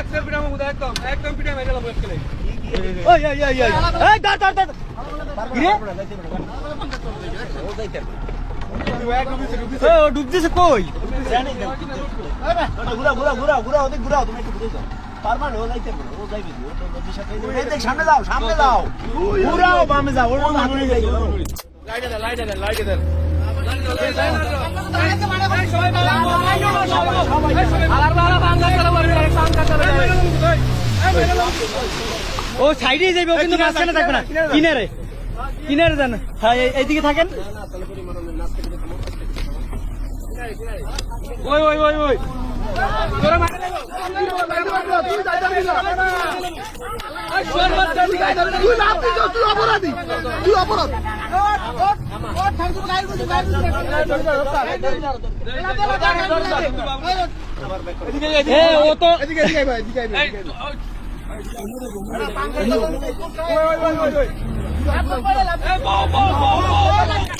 একদম পিটা মামুদ একদম একদম পিটা মেরে দিলাম আজকে ওই ওই ওই ওই এই। ধর ধর ধর কিরে ও ডুব দিছে কই? ঘুরা ঘুরা ঘুরা ঘুরা ওদিক ঘুরাও তুমি একটু ঘুরে যাও। তার মানে ও যাইতে পারে ও যাইবে ও তো নদীর সাথে এই দেখ, সামনে যাও সামনে যাও। ঘুরাও বামে যাও ওর মনে যাই লাইটে দেন লাইটে দেন লাইটে দেন। ও সাইডে যাইবে ও কিন্তু মাঝখানে থাকবে না। কিনারে। কিনারে। যান। হ্যাঁ এইদিকে থাকেন। ওই ওই ওই ওই। তোরা মারে তুই লাভ দিছ তুই অপরাধী তুই অপরাধী ও তো এদিকে এদিকে ভাই এদিকে এদিকে এ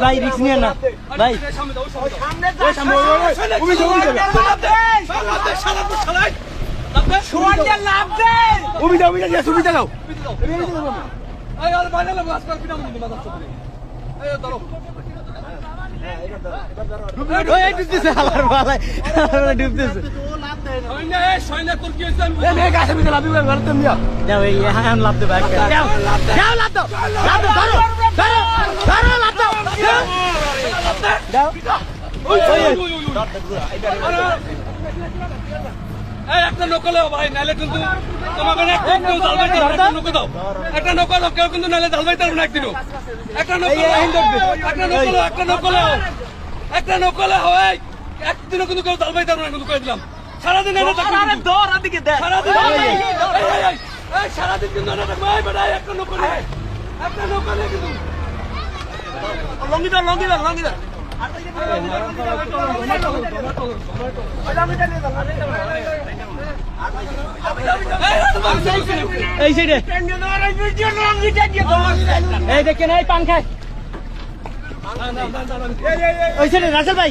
ভাই রিক্স নিয়ে না ভাই ডুবতেছে একটা একটা নকলে ভাই নালে কিন্তু তোমাকে কেউ জালবাই দাও একটা নকল দাও একটা নকল দাও কেউ কিন্তু নালে জালবাই দাও না একদিনও। একটা নকল একটা নকল একটা নকল একটা নকল হয় একদিনও কিন্তু কেউ জালবাই দাও না কিন্তু কই দিলাম। সারাদিন এনে থাকবে কিন্তু দৌড় দিকে দেখ সারাদিন এই, এই, এই, এই, এই, সারাদিন কিন্তু এনে থাকবে এই বেটা একটা নকল একটা নকল কিন্তু লঙ্গি দাও লঙ্গি দাও লঙ্গি দাও এই সাইডে এই দেখেন এই পান খায় ওই সাইডে রাসেল ভাই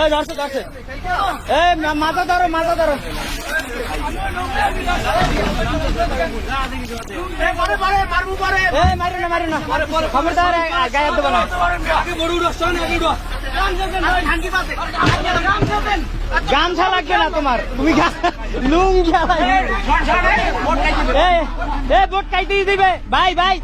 এই ধরছে ধরছে। এই মাথা ধরো মাথা ধরো। মারো না মারো না। খবরদার গায়ে দেবো না। গামছা লাগবে না তোমার। তুমি লুঙ্গি আলাই। এ এ বোট কাইতে দিবে। ভাই ভাই